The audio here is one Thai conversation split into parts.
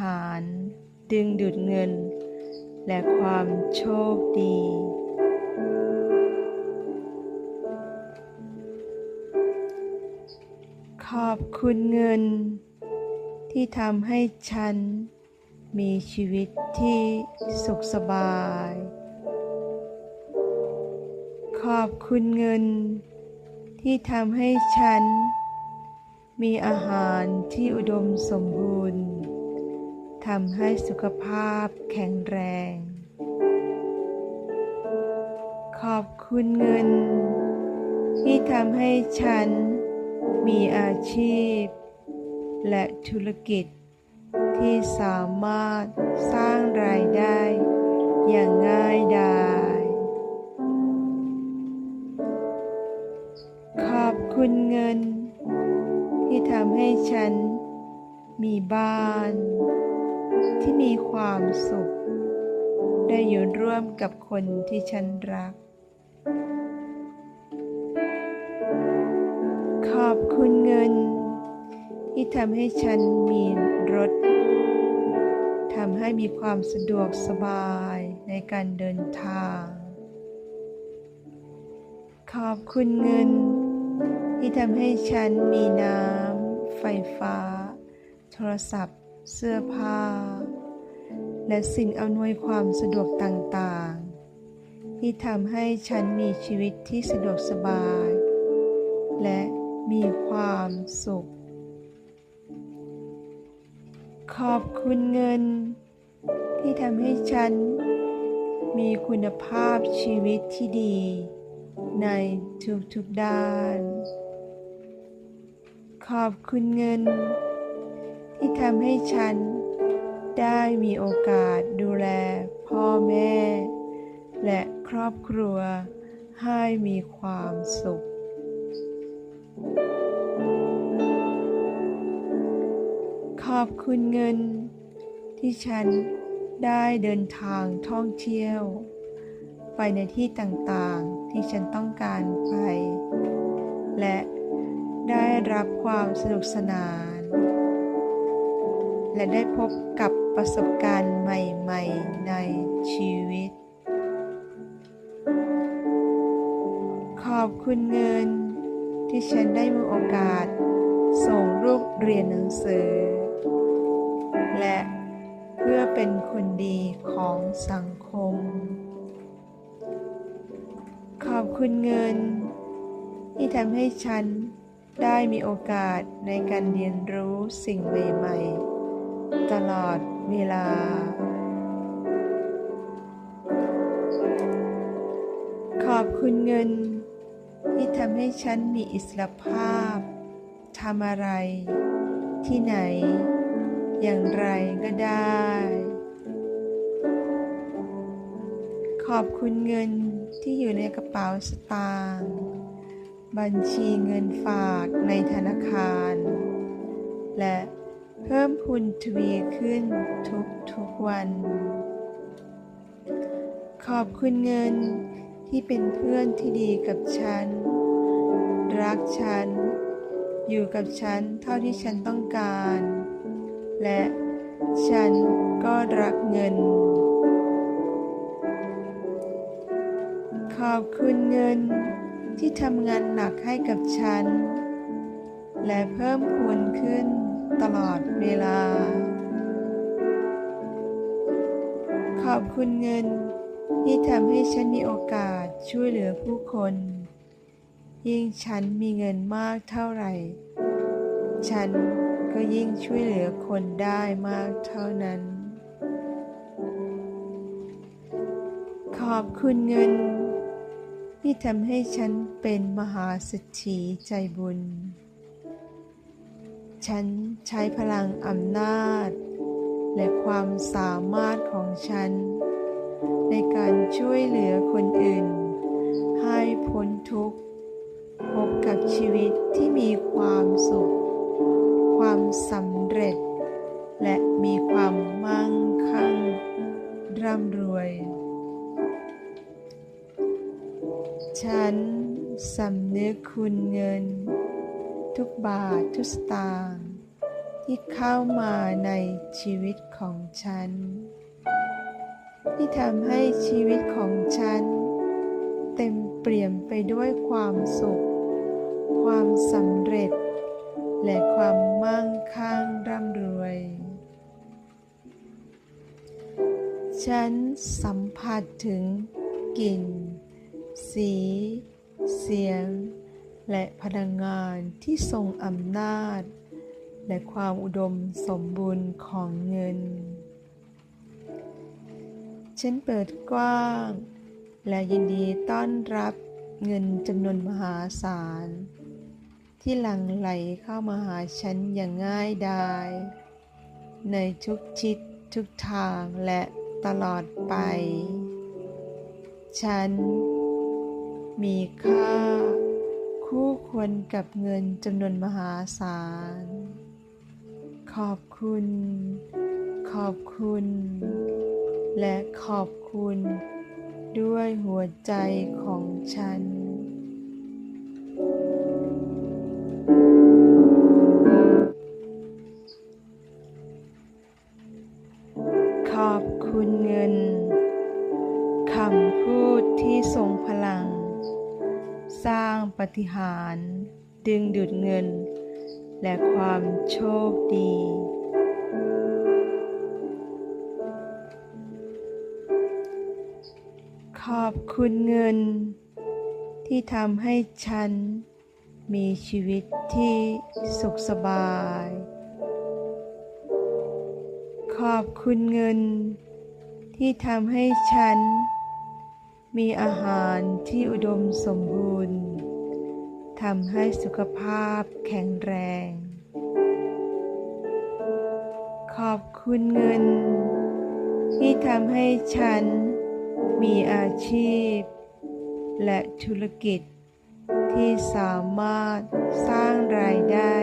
หาร ดึงดูดเงิน และความโชคดีขอบคุณเงิน ที่ทำให้ฉัน มีชีวิตที่สุขสบาย ขอบคุณเงิน ที่ทำให้ฉัน มีอาหารที่อุดมสมบูรณ์ ทำให้สุขภาพแข็งแรง ขอบคุณเงิน ที่ทำให้ฉันมีอาชีพ และธุรกิจที่สามารถสร้างรายได้อย่างง่ายดายขอบคุณเงิน ที่ทำให้ฉันมีบ้าน ที่มีความสุข ได้อยู่ร่วมกับคนที่ฉันรัก ขอบคุณเงิน ที่ทำให้ฉันมีรถทำให้มีความสะดวกสบายในการเดินทาง ขอบคุณเงิน ที่ทำให้ฉันมีน้ำ ไฟฟ้า โทรศัพท์ เสื้อผ้า และสิ่งอำนวยความสะดวกต่างๆ ที่ทำให้ฉันมีชีวิตที่สะดวกสบาย และมีความสุข ขอบคุณเงิน ที่ทำให้ฉัน มีคุณภาพชีวิตที่ดี ในทุกๆด้าน ขอบคุณเงิน ที่ทำให้ฉัน ได้มีโอกาสดูแลพ่อแม่ และครอบครัวให้มีความสุข ขอบคุณเงินที่ฉันได้เดินทางท่องเที่ยว ไปในที่ต่างๆที่ฉันต้องการไป และได้รับความสนุกสนาน และได้พบกับ ประสบการณ์ใหม่ ๆ ในชีวิต ขอบคุณเงินที่ฉันได้มีโอกาส ส่งรูปเรียนหนังสือ และเพื่อเป็นคนดีของสังคม ขอบคุณเงิน ที่ทำให้ฉันได้มีโอกาสในการเรียนรู้สิ่งใหม่ ๆ ตลอด เวลา ขอบคุณเงิน ที่ทำให้ฉันมีอิสรภาพทำอะไร ที่ไหน อย่างไรก็ได้ ขอบคุณเงินที่อยู่ในกระเป๋าสตางค์บัญชีเงินฝากในธนาคาร พิ่มพูนทวีขึ้นทุกทุกวัน ขอบคุณเงินที่เป็นเพื่อนที่ดีกับฉัน รักฉัน อยู่กับฉันเท่าที่ฉันต้องการ และฉันก็รักเงิน ขอบคุณเงินที่ทำงานหนักให้กับฉัน และเพิ่มพูนขึ้น ตลอดเวลา ขอบคุณเงินที่ทำให้ฉันมีโอกาสช่วยเหลือผู้คน ยิ่งฉันมีเงินมากเท่าไหร่ ฉันก็ยิ่งช่วยเหลือคนได้มากเท่านั้น ขอบคุณเงินที่ทำให้ฉันเป็นมหาเศรษฐีใจบุญ ฉันใช้พลังอำนาจ และความสามารถของฉัน ในการช่วยเหลือคนอื่น ให้พ้นทุกข์ พบกับชีวิตที่มีความสุข ความสำเร็จ และมีความมั่งคั่ง ร่ำรวย ฉันสำนึกคุณเงิน ทุกบาททุกสตางค์ที่เข้ามาในชีวิตของฉัน ที่ทำให้ชีวิตของฉัน เต็มเปี่ยมไปด้วยความสุข ความสำเร็จ และความมั่งคั่งร่ำรวย ฉันสัมผัสถึงกลิ่น สี เสียง และพลังงานที่ทรงอำนาจ และความอุดมสมบูรณ์ของเงิน ฉันเปิดกว้าง และยินดีต้อนรับเงินจำนวนมหาศาล ที่หลั่งไหลเข้ามาหาฉันอย่างง่ายดายในทุกทิศทุกทางและตลอดไป ฉัน มีค่า คู่ควรกับเงินจำนวนมหาศาล ขอบคุณ ขอบคุณ และขอบคุณ ด้วยหัวใจของฉัน ฏิหาร ดึงดูดเงิน และความโชคดี ขอบคุณเงิน ที่ทำให้ฉัน มีชีวิตที่สุขสบาย ขอบคุณเงิน ที่ทำให้ฉันมีอาหารที่อุดมสมบูรณ์ ทำให้สุขภาพแข็งแรง ขอบคุณเงิน ที่ทำให้ฉันมีอาชีพ และธุรกิจที่สามารถสร้างรายได้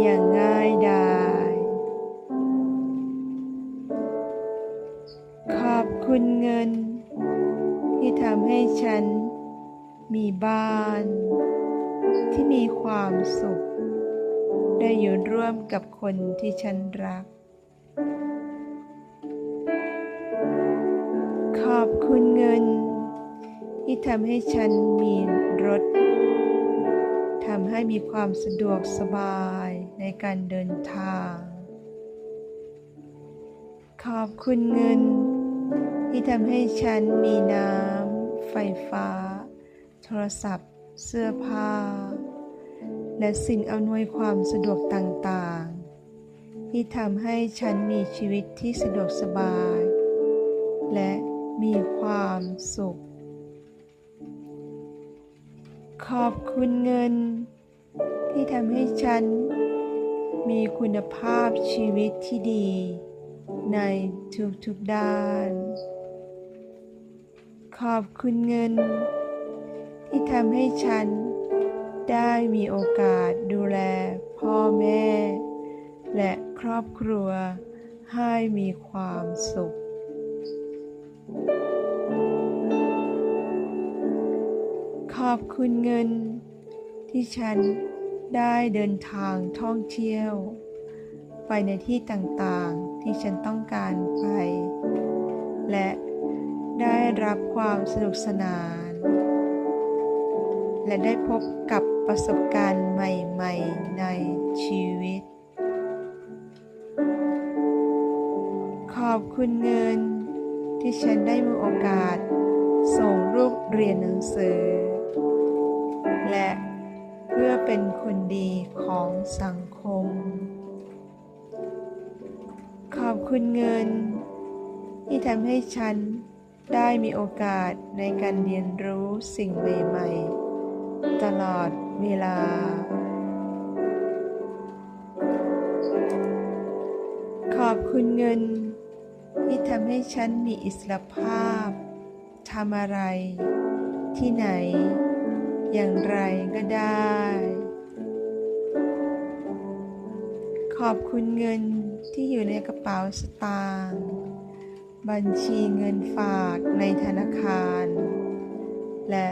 อย่างง่ายดายขอบคุณเงิน ที่ทำให้ฉันมีบ้าน ที่มีความสุข ได้อยู่ร่วมกับคนที่ฉันรัก ขอบคุณเงิน ที่ทำให้ฉันมีรถทำให้มีความสะดวกสบายในการเดินทาง ขอบคุณเงิน ที่ทำให้ฉันมีน้ำ ไฟฟ้า โทรศัพท์ เสื้อผ้า และสิ่งอำนวยความสะดวกต่างๆ ที่ทำให้ฉันมีชีวิตที่สะดวกสบาย และมีความสุข ขอบคุณเงิน ที่ทำให้ฉัน มีคุณภาพชีวิตที่ดี ในทุกๆด้าน ขอบคุณเงิน ที่ทำให้ฉัน ได้มีโอกาสดูแลพ่อแม่ และครอบครัวให้มีความสุข ขอบคุณเงิน ที่ฉันได้เดินทางท่องเที่ยว ไปในที่ต่างๆที่ฉันต้องการไป และได้รับความสนุกสนาน และได้พบกับ ประสบการณ์ใหม่ ๆ ในชีวิต ขอบคุณเงินที่ฉันได้มีโอกาส ส่งลูกเรียนหนังสือ และเพื่อเป็นคนดีของสังคม ขอบคุณเงิน ที่ทำให้ฉันได้มีโอกาสในการเรียนรู้สิ่งใหม่ ๆ ตลอด เวลา ขอบคุณเงิน ที่ทำให้ฉันมีอิสรภาพทำอะไร ที่ไหน อย่างไรก็ได้ ขอบคุณเงินที่อยู่ในกระเป๋าสตางค์บัญชีเงินฝากในธนาคาร และ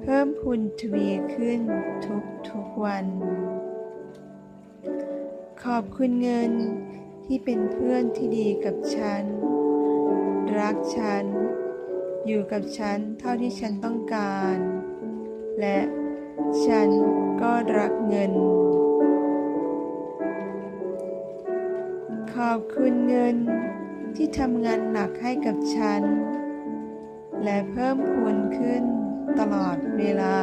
เพิ่มพูนทวีขึ้นทุกทุกวัน ขอบคุณเงินที่เป็นเพื่อนที่ดีกับฉัน รักฉัน อยู่กับฉันเท่าที่ฉันต้องการ และฉันก็รักเงิน ขอบคุณเงินที่ทำงานหนักให้กับฉัน และเพิ่มพูนขึ้น ตลอดเวลา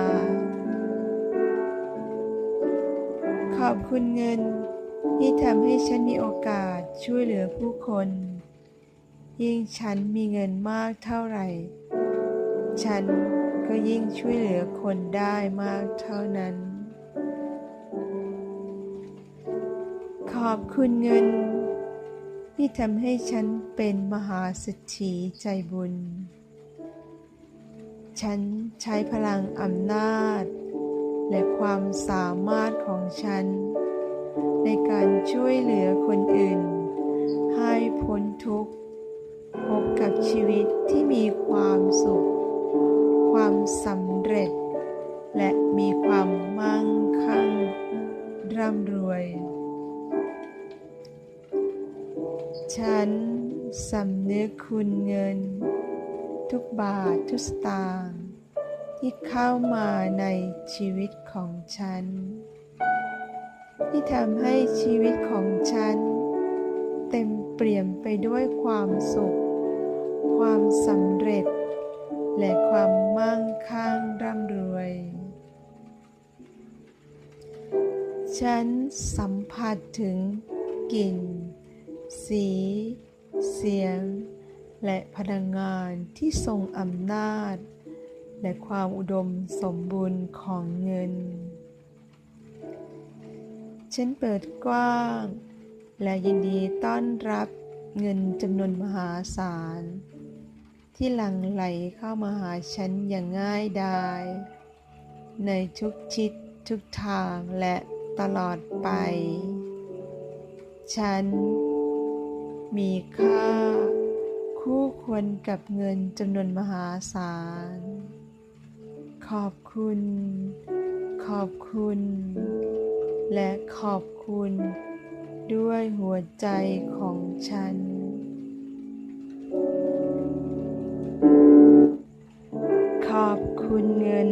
ขอบคุณเงินที่ทำให้ฉันมีโอกาสช่วยเหลือผู้คน ยิ่งฉันมีเงินมากเท่าไหร่ ฉันก็ยิ่งช่วยเหลือคนได้มากเท่านั้น ขอบคุณเงิน ที่ทำให้ฉันเป็นมหาเศรษฐีใจบุญ ฉันใช้พลังอำนาจ และความสามารถของฉัน ในการช่วยเหลือคนอื่น ให้พ้นทุกข์ พบกับชีวิตที่มีความสุข ความสำเร็จ และมีความมั่งคั่ง ร่ำรวย ฉันสำนึกคุณเงิน ทุกบาททุกสตางค์ที่เข้ามาในชีวิตของฉัน ที่ทำให้ชีวิตของฉัน เต็มเปลี่ยมไปด้วยความสุข ความสำเร็จ และความมั่งคั่งร่ำรวย ฉันสัมผัสถึงกลิ่น สี เสียง และพลังงานที่ทรงอำนาจ และความอุดมสมบูรณ์ของเงิน ฉันเปิดกว้าง และยินดีต้อนรับเงินจำนวนมหาศาล ที่หลั่งไหลเข้ามาหาฉันอย่างง่ายดาย ในทุกทิศทุกทางและตลอดไป ฉัน มีค่า คู่ควรกับเงินจำนวนมหาศาล ขอบคุณ ขอบคุณ และขอบคุณ ด้วยหัวใจของฉัน ขอบคุณเงิน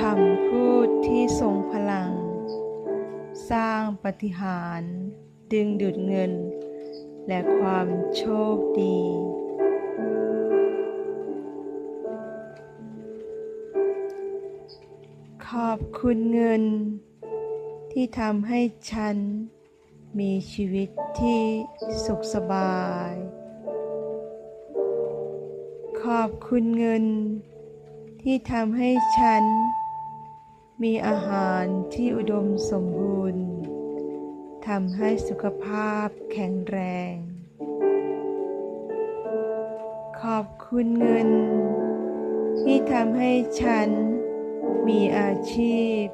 คำพูดที่ทรงพลัง สร้างปฏิหาร ดึงดูดเงิน และความโชคดี ขอบคุณเงิน ที่ทำให้ฉัน มีชีวิตที่สุขสบาย ขอบคุณเงิน ที่ทำให้ฉัน มีอาหารที่อุดมสมบูรณ์ ทำให้สุขภาพแข็งแรง ขอบคุณเงิน ที่ทำให้ฉันมีอาชีพ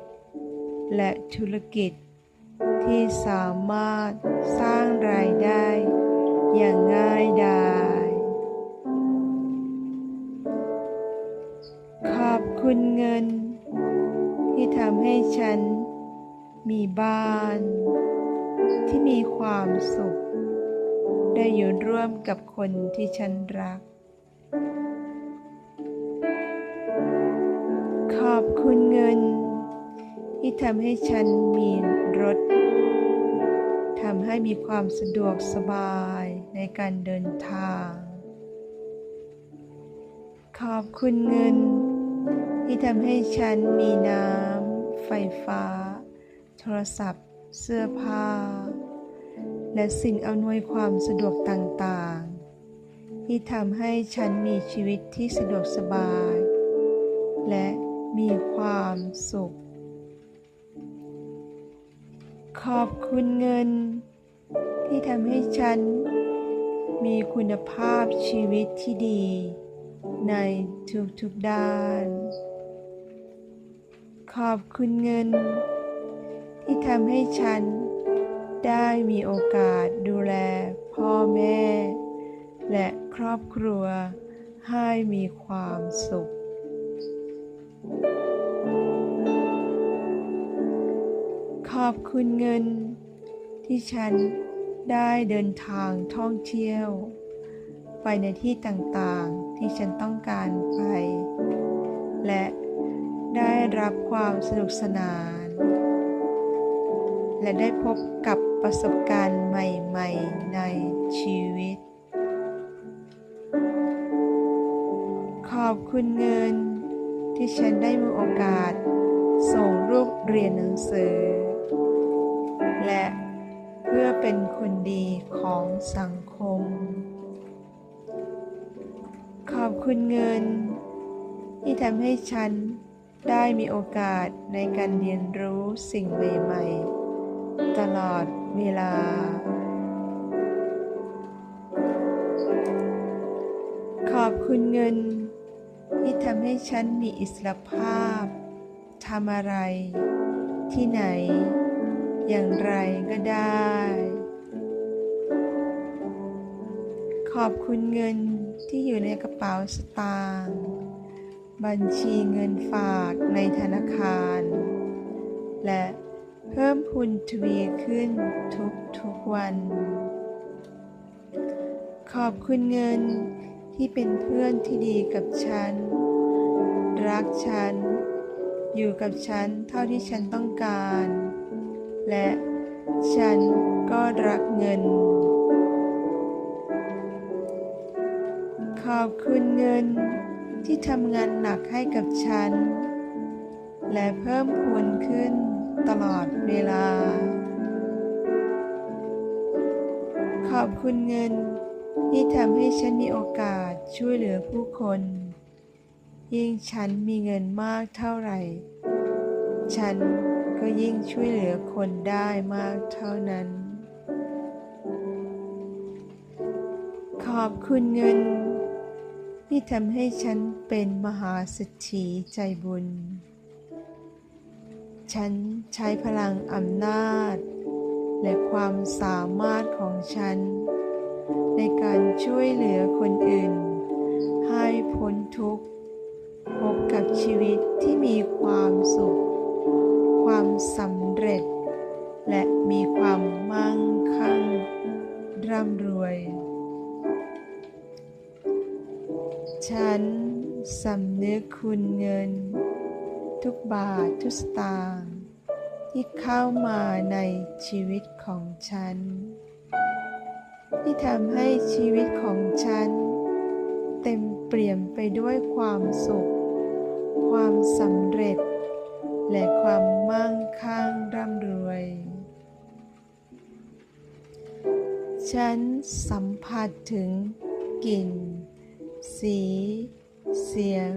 และธุรกิจที่สามารถสร้างรายได้อย่างง่ายดายขอบคุณเงิน ที่ทำให้ฉันมีบ้าน ที่มีความสุข ได้อยู่ร่วมกับคนที่ฉันรัก ขอบคุณเงิน ที่ทำให้ฉันมีรถทำให้มีความสะดวกสบายในการเดินทาง ขอบคุณเงิน ที่ทำให้ฉันมีน้ำ ไฟฟ้า โทรศัพท์ เสื้อผ้า และสิ่งอำนวยความสะดวกต่างๆ ที่ทำให้ฉันมีชีวิตที่สะดวกสบาย และมีความสุข ขอบคุณเงิน ที่ทำให้ฉัน มีคุณภาพชีวิตที่ดี ในทุกๆด้าน ขอบคุณเงิน ที่ทำให้ฉัน ได้มีโอกาสดูแลพ่อแม่ และครอบครัวให้มีความสุข ขอบคุณเงิน ที่ฉันได้เดินทางท่องเที่ยว ไปในที่ต่างๆที่ฉันต้องการไป และได้รับความสนุกสนาน และได้พบกับประสบการณ์ใหม่ๆในชีวิต ขอบคุณเงินที่ฉันได้มีโอกาส ส่งลูกเรียนหนังสือ และเพื่อเป็นคนดีของสังคม ขอบคุณเงิน ที่ทำให้ฉันได้มีโอกาสในการเรียนรู้สิ่งใหม่ ๆ ตลอดเวลา ขอบคุณเงิน ที่ทำให้ฉันมีอิสรภาพทำอะไร ที่ไหน อย่างไรก็ได้ ขอบคุณเงินที่อยู่ในกระเป๋าสตางค์บัญชีเงินฝากในธนาคาร และ เพิ่มพูนทวีขึ้นทุกทุกวัน ขอบคุณเงินที่เป็นเพื่อนที่ดีกับฉัน รักฉัน อยู่กับฉันเท่าที่ฉันต้องการ และฉันก็รักเงิน ขอบคุณเงินที่ทำงานหนักให้กับฉัน และเพิ่มพูนขึ้น ตลอดเวลา ขอบคุณเงินที่ทำให้ฉันมีโอกาสช่วยเหลือผู้คน ยิ่งฉันมีเงินมากเท่าไหร่ ฉันก็ยิ่งช่วยเหลือคนได้มากเท่านั้น ขอบคุณเงินที่ทำให้ฉันเป็นมหาเศรษฐีใจบุญ ฉันใช้พลังอำนาจ และความสามารถของฉัน ในการช่วยเหลือคนอื่น ให้พ้นทุกข์ พบกับชีวิตที่มีความสุข ความสำเร็จ และมีความมั่งคั่ง ร่ำรวย ฉันสำนึกคุณเงิน ทุกบาททุกสตางค์ที่เข้ามาในชีวิตของฉัน ที่ทำให้ชีวิตของฉัน เต็มเปลี่ยมไปด้วยความสุข ความสำเร็จ และความมั่งคั่งร่ำรวย ฉันสัมผัสถึงกลิ่น สี เสียง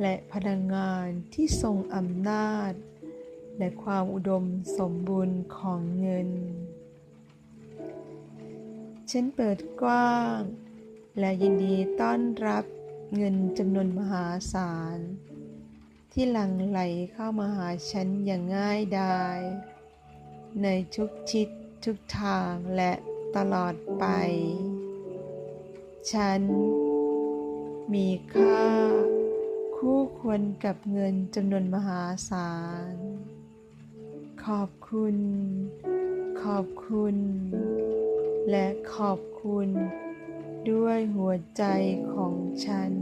และพลังงานที่ทรงอำนาจ และความอุดมสมบูรณ์ของเงิน ฉันเปิดกว้าง และยินดีต้อนรับเงินจำนวนมหาศาล ที่หลั่งไหลเข้ามาหาฉันอย่างง่ายดายในทุกทิศทุกทางและตลอดไป ฉัน มีค่า คู่ควรกับเงินจำนวนมหาศาล ขอบคุณ ขอบคุณ และขอบคุณด้วยหัวใจของฉัน